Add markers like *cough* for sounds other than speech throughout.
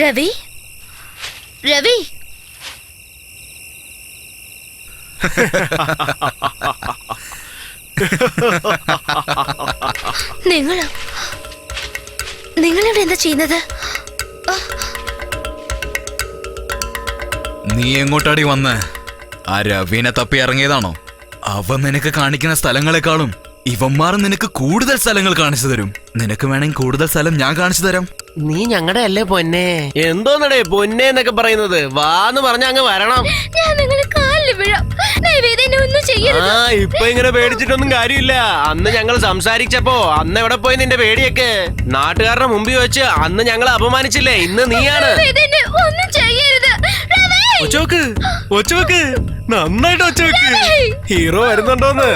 രവി? രവി? നിങ്ങൾ നിങ്ങളിവിടെ എന്താ ചെയ്യുന്നത്? നീ എങ്ങോട്ടാടി വന്ന്? ആ രവീനെ തപ്പി ഇറങ്ങിയതാണോ? അവൻ നിനക്ക് കാണിക്കുന്ന സ്ഥലങ്ങളെക്കാളും ഇവന്മാർ നിനക്ക് കൂടുതൽ സ്ഥലങ്ങൾ കാണിച്ചു തരും. നിനക്ക് വേണമെങ്കിൽ കൂടുതൽ സ്ഥലം ഞാൻ കാണിച്ചു തരാം. നീ ഞങ്ങളുടെ അല്ലേ പൊന്നെ? എന്തോന്നടേ പൊന്നെ എന്നൊക്കെ പറയുന്നത്? വാന്ന് പറഞ്ഞ അങ്ങ് വരണം. ഞാൻ നിങ്ങളെ കാലിൽ വീഴാം. ദയവേദി ഒന്നും ചെയ്യരുത്. ആ ഇപ്പൊ ഇങ്ങനെ പേടിച്ചിട്ടൊന്നും കാര്യമില്ല. അന്ന് ഞങ്ങൾ സംസാരിച്ചപ്പോ അന്ന് എവിടെ പോയി നിന്റെ പേടിയൊക്കെ? നാട്ടുകാരുടെ മുമ്പിൽ വെച്ച് അന്ന് ഞങ്ങൾ അപമാനിച്ചില്ലേ? ഇന്ന് നീയാണ്. ഒന്നും ചെയ്യരുത്. ഒച്ചോക്ക് ഒച്ചോക്ക് നന്നായിട്ട് ഒച്ചോക്ക് ഹീറോ വരുന്നുണ്ടോന്ന്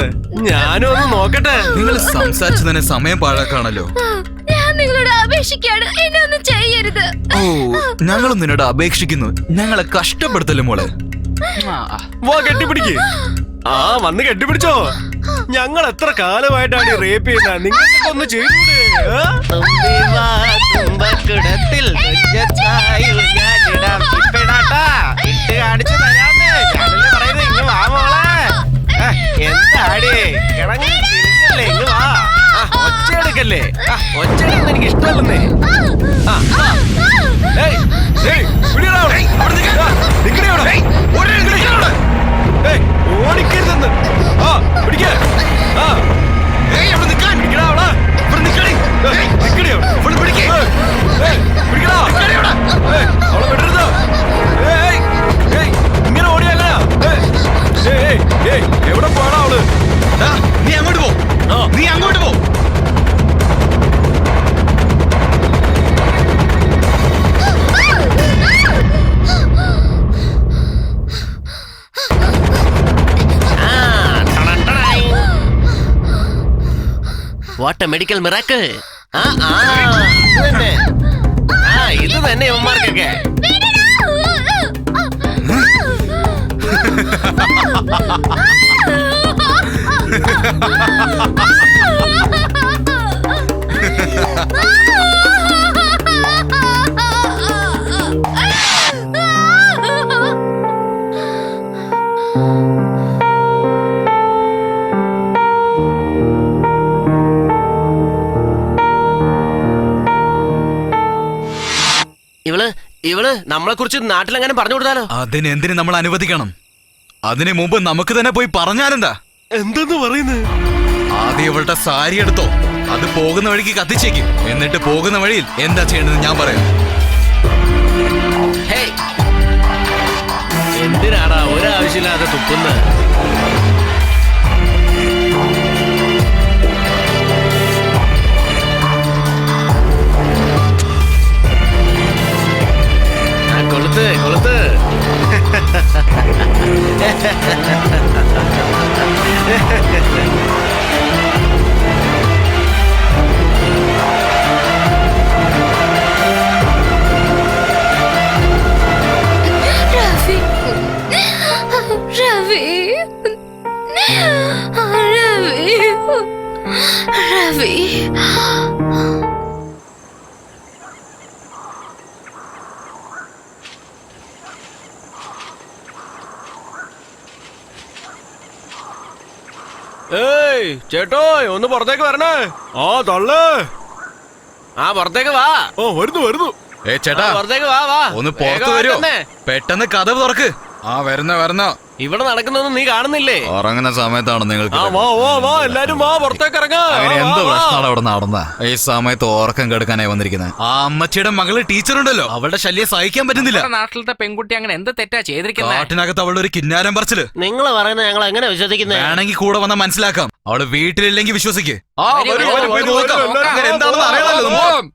ഞാനും ഒന്ന് നോക്കട്ടെ. നിങ്ങൾ സംസാരിച്ചു തന്നെ സമയം പാഴാക്കാണല്ലോ. ഞാൻ നിങ്ങളോട് അപേക്ഷിക്കാണ് എന്നെ ഒന്നും ചെയ്യരുത്. ഓ ഞങ്ങളും നിന്നോട് അപേക്ഷിക്കുന്നു. ഞങ്ങളെ കഷ്ടപ്പെടുത്തല്ലേ മോളെ? വാ കെട്ടിപ്പിടിക്ക്. ആ വന്ന് കെട്ടിപ്പിടിച്ചോ. ഞങ്ങൾ എത്ര കാലമായിട്ടാണ് ഈ റേപ്പ് ചെയ്യുന്നത് നിങ്ങൾക്ക് ഒന്ന് ചെയ്തൂടെ? ആ? തുമ്പക്കുടത്തിൽ തുഞ്ചത്തായിൽ ഞാനിടാം ഇപ്പിടാട്ടാ. കാണിച്ചു തരാന്ന്. ഞാനല്ലേ വാ. എന്താടി വാ ആ, ഒച്ചയെടുക്കുന്നത് എനിക്ക് ഇഷ്ടമല്ലെന്നേ ആ, എവിടെ പോണാ അവൾ. ദാ, നീ അങ്ങോട്ട് പോ. ആ. നീ അങ്ങോട്ട് പോ. വാട്ട് എ മെഡിക്കൽ മിറാക്കിൾ ആ ആ ഇത് തന്നെ. ആ ഇത് തന്നെ ഇവന്മാർക്കൊക്കെ. *laughs* *laughs* ഇവൾ ഇവൾ നമ്മളെ കുറിച്ച് നാട്ടിലെങ്ങനെ പറഞ്ഞു കൊടുത്താലോ? അതിനെന്തിനു നമ്മൾ അനുവദിക്കണം? അതിനു മുമ്പ് നമുക്ക് തന്നെ പോയി പറഞ്ഞാലെന്താ? എന്തെന്ന് പറയുന്നത് ആദ്യം ഇവളുടെ സാരി എടുത്തോ. അത് പോകുന്ന വഴിക്ക് കത്തിച്ചേക്കും. എന്നിട്ട് പോകുന്ന വഴിയിൽ എന്താ ചെയ്യേണ്ടത് ഞാൻ പറയാം. ഹേയ് എന്തിനാടാ? ഒരാവശ്യമില്ലാതെ തുപ്പുന്നത് ആ, കൊളുത്ത് കൊളുത്ത്. *laughs* Yeah. *laughs* ഏയ് ചേട്ടോ ഒന്ന് പുറത്തേക്ക് വരണേ. ആ തള്ളേ. ആ പുറത്തേക്ക് വാ. ഓ വരുന്നു വരുന്നു. ഏ ചേട്ടാ പുറത്തേക്ക് വാ വാ. ഒന്ന് പുറത്തു വരുമോ തന്നെ. പെട്ടെന്ന് കഥവ് തുറക്ക്. ആ വരുന്ന വരുന്ന. ഇവിടെ നടക്കുന്നൊന്നും നീ കാണുന്നില്ലേ? ഉറങ്ങുന്ന സമയത്താണ് നിങ്ങൾക്ക് ആ വാ വാ വാ എല്ലാരും വാ പുറത്തേക്ക് ഇറങ്ങാ. അങ്ങനെ എന്ത്. പ്രശ്നമാണ് അവിടെ നടന്ന. ഈ സമയത്ത് ഉറക്കം കെടുക്കാനായി വന്നിരിക്കുന്നത് ആ അമ്മച്ചിയുടെ മകൾ ടീച്ചർ ഉണ്ടല്ലോ അവളുടെ ശല്യം സഹിക്കാൻ പറ്റുന്നില്ല. നമ്മുടെ നാട്ടിലത്തെ പെൺകുട്ടി അങ്ങനെ എന്ത് തെറ്റാ ചെയ്തിരിക്കുന്നത് കാട്ടിനകത്ത് അവളുടെ ഒരു കിന്നാരം പറച്ചിൽ. നിങ്ങൾ പറയുന്നത് ഞങ്ങൾ എങ്ങനെ വിശ്വസിക്കുന്നത് വേണമെങ്കിൽ കൂടെ വന്നാൽ മനസ്സിലാക്കാം. അവൾ വീട്ടിലില്ലെങ്കിൽ വിശ്വസിക്ക്. ആ വരൂ, വരൂ, വരൂ, വരൂ, എന്താണെന്ന് അറിയണമല്ലോ നമുക്ക്.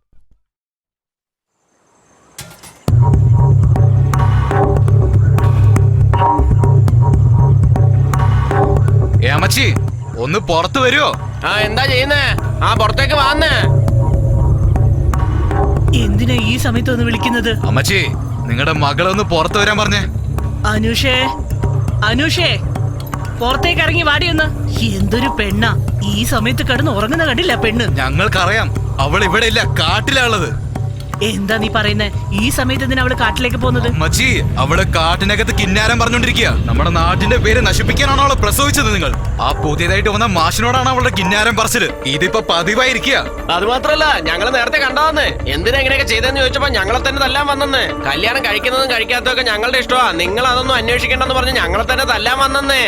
ഒന്ന് പുറത്തു വരുമോ ആ എന്താ ചെയ്യുന്നേ? ആ പുറത്തേക്ക് വാന്നേ. എന്തിനാ ഈ സമയത്ത് ഒന്ന് വിളിക്കുന്നത്? അമ്മച്ചി നിങ്ങളുടെ മകളൊന്ന് പുറത്തു വരാൻ പറഞ്ഞേ. അനുഷേ അനുഷേ പുറത്തേക്ക് ഇറങ്ങി വാടിയൊന്ന് എന്തൊരു പെണ്ണാ. ഈ സമയത്ത് കിടന്ന് ഉറങ്ങുന്ന കണ്ടില്ല പെണ്ണ്. ഞങ്ങൾക്കറിയാം അവൾ ഇവിടെ ഇല്ല കാട്ടിലാ ഉള്ളത്. എന്താ നീ പറയുന്നത് ഈ സമയത്ത് എന്തിനാ അവൾ കാട്ടിലേക്ക് പോകുന്നത്? മച്ചി അവൾ കാട്ടിനകത്ത് കിന്നാരം പറഞ്ഞോണ്ടിരിക്കുക നമ്മുടെ നാട്ടിന്റെ പേര് നശിപ്പിക്കാനാണോ അവളെ പ്രസവിച്ചത് നിങ്ങൾ? ആ പുതിയതായിട്ട് വന്ന മാഷിനോടാണ് അവളുടെ കിന്നാരം പറച്ചിൽ. ഇതിപ്പോ പതിവായിരിക്കുക. അത് മാത്രല്ല ഞങ്ങൾ നേരത്തെ കണ്ടാവന്ന് എന്തിനാ ഇങ്ങനെയൊക്കെ ചെയ്തെന്ന് ചോദിച്ചപ്പോ ഞങ്ങളെ തന്നെ തല്ലാൻ വന്നെന്ന്. കല്യാണം കഴിക്കുന്നതും കഴിക്കാത്തതൊക്കെ ഞങ്ങളുടെ ഇഷ്ടമാ. നിങ്ങൾ അതൊന്നും അന്വേഷിക്കണ്ടെന്ന് പറഞ്ഞ് ഞങ്ങളെ തന്നെ തല്ലാൻ വന്നെന്നേ.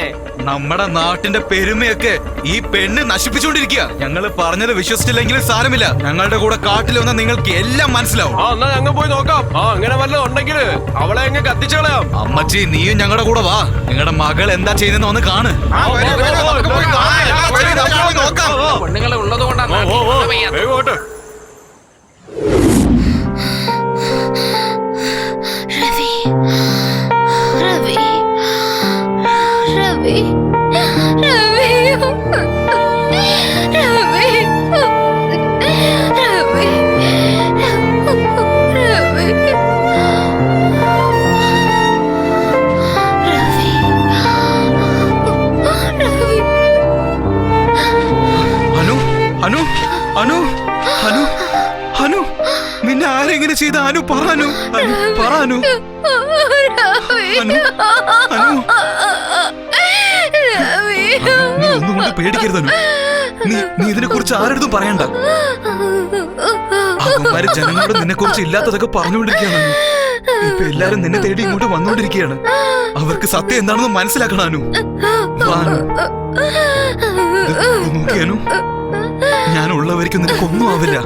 നമ്മുടെ നാട്ടിന്റെ പെരുമയൊക്കെ ഈ പെണ്ണ് നശിപ്പിച്ചുകൊണ്ടിരിക്കുക. ഞങ്ങൾ പറഞ്ഞത് വിശ്വസിച്ചില്ലെങ്കിലും സാരമില്ല. ഞങ്ങളുടെ കൂടെ കാട്ടിൽ വന്ന നിങ്ങൾക്ക് എല്ലാം മനസ്സിലാവും. ആ എന്നാ ഞങ്ങൾ പോയി നോക്കാം. ആ അങ്ങനെ വല്ലതും ഉണ്ടെങ്കിൽ അവളെ അങ്ങ് കത്തിച്ചു കളയാം. അമ്മച്ചി നീയും ഞങ്ങളുടെ കൂടെ വാ. നിങ്ങളുടെ മകൾ എന്താ ചെയ്യുന്നെന്ന് ഒന്ന് കാണ്. പെണ്ണുങ്ങളെ ഉള്ളത് കൊണ്ടാണ് അനു അനു അനു അനു. നിന്നെ ആരെങ്ങനെ ചെയ്ത അനു? പറ അനു. അനു പറ അനു. നീ പറയണ്ട. ജനങ്ങളോട് നിന്നെ കുറിച്ച് ഇല്ലാത്തതൊക്കെ പറഞ്ഞുകൊണ്ടിരിക്കുകയാണ്. ഇപ്പൊ എല്ലാരും നിന്നെ തേടി ഇങ്ങോട്ട് വന്നുകൊണ്ടിരിക്കുകയാണ്. അവർക്ക് സത്യം എന്താണെന്ന് മനസ്സിലാക്കണം അനു. ഞാൻ ഉള്ളവർക്ക് നിനക്കൊന്നും ആവില്ല.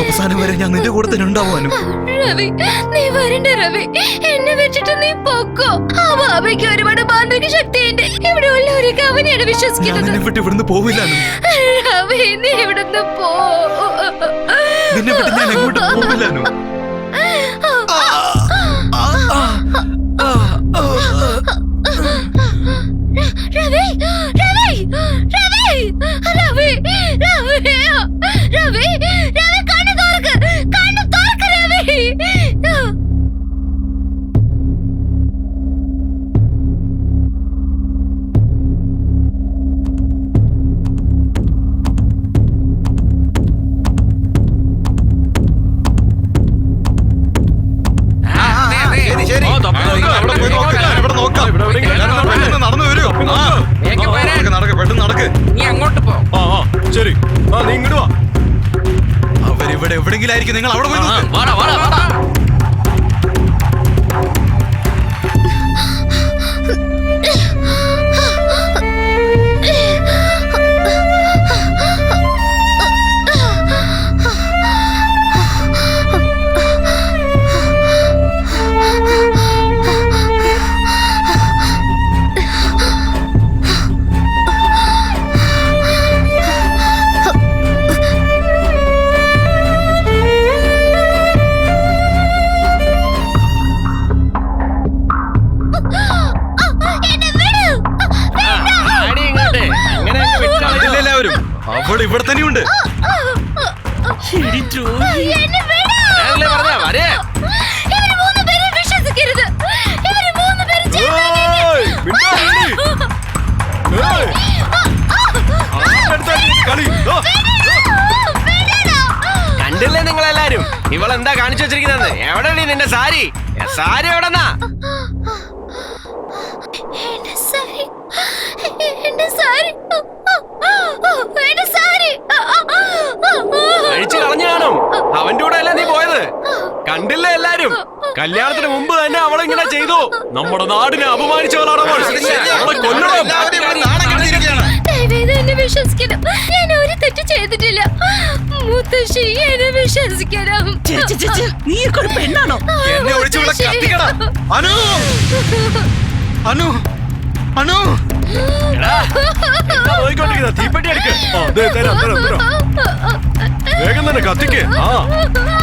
അവസാനം വരെ ഞാൻ നിന്റെ കൂടെ തന്നെ ഉണ്ടാവാനും രവി നീ വരണ്ട രവി. എന്നെ വെച്ചിട്ട് നീ പൊക്കോ. ആ ബാബയ്ക്ക് ഒരുപാട് മാന്ത്രിക ശക്തിയുണ്ട്. ഇവിടെ ഉള്ളവരൊക്കെ അവനെയാണ് വിശ്വസിക്കുന്നത്. നിന്നെ വിട്ട് ഇവിടുന്ന് പോവില്ല രവി നീ ഇവിടുന്ന് പോ. നിന്നെ വിട്ട് ഞാൻ എങ്ങോട്ട് പോവില്ല അനു രവി രവി രവി. రవి! రవి! రవి! നിങ്ങൾ അവിടെ അവൾ ഇവിടെ തന്നെ കണ്ടില്ലേ നിങ്ങളെല്ലാരും? ഇവളെന്താ കാണിച്ചു വെച്ചിരിക്കുന്നത് എവിടെ നിന്റെ സാരി? സാരി എവിടെന്നാ? കഴിച്ചു കളഞ്ഞാണോ അവന്റെ കൂടെ അല്ല നീ പോയത്? കണ്ടില്ല എല്ലാരും? കല്യാണത്തിന് മുമ്പ് തന്നെ അവളെ ഇങ്ങനെ ചെയ്തു. നമ്മുടെ നാടിനെ അപമാനിച്ചവളാണ് അവളെ കൊല്ലണം. എന്നെ വിശ്വസിക്കണം ഞാൻ ഒരു തെറ്റ് ചെയ്തിട്ടില്ല. നീ പെണ്ണാണോ എന്നെ അനു! അനു! വേഗം തന്നെ കത്തിക്ക്. ആ.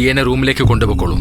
ദിയനെ റൂമിലേക്ക് കൊണ്ടുപോയിക്കോളൂ.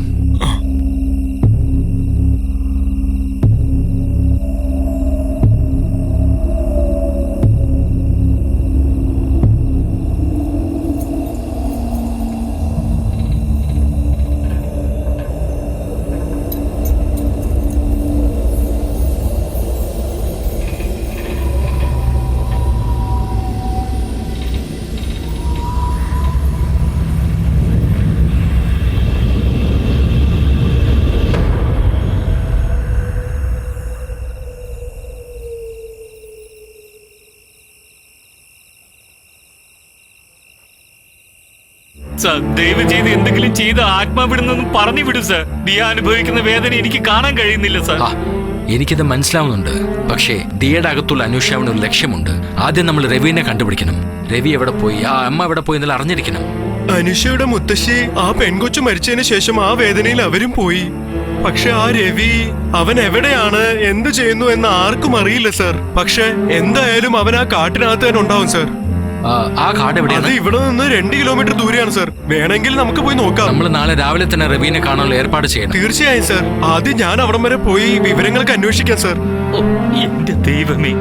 സർ ദയവ് ചെയ്ത് എന്തെങ്കിലും ചെയ്ത് ആത്മാവിടുന്നൊന്നും പറഞ്ഞു വിടൂ സർ. ദിയ അനുഭവിക്കുന്ന വേദന എനിക്ക് കാണാൻ കഴിയുന്നില്ല സർ. എനിക്കത് മനസ്സിലാവുന്നുണ്ട്. പക്ഷേ ദിയയുടെ അകത്തുള്ള അന്വേഷാവിന് ഒരു ലക്ഷ്യമുണ്ട്. ആദ്യം നമ്മൾ രവിനെ കണ്ടുപിടിക്കണം. രവി എവിടെ പോയി? ആ അമ്മ എവിടെ പോയി എന്നാൽ അറിഞ്ഞിരിക്കണം. അനുഷയുടെ മുത്തശ്ശി ആ പെൺകൊച്ചു മരിച്ചതിന് ശേഷം ആ വേദനയിൽ അവരും പോയി. പക്ഷെ ആ രവി അവൻ എവിടെയാണ് എന്ത് ചെയ്യുന്നു എന്ന് ആർക്കും അറിയില്ല സർ. പക്ഷെ എന്തായാലും അവൻ ആ കാട്ടിനകത്ത് തന്നെ ഉണ്ടാവും സർ. ആ, കാട് എവിടെയാണ്? ഇവിടെ നിന്ന് രണ്ട് കിലോമീറ്റർ ദൂരെയാണ് സാർ. വേണമെങ്കിൽ നമുക്ക് പോയി നോക്കാം. നമ്മൾ നാളെ രാവിലെ തന്നെ റവീനെ കാണാനുള്ള ഏർപ്പാട് ചെയ്യണം. തീർച്ചയായും സാർ. ആദ്യം ഞാൻ അവിടം വരെ പോയി വിവരങ്ങൾക്ക് അന്വേഷിക്കാം സാർ. ഓ, എന്റെ ദൈവമേ.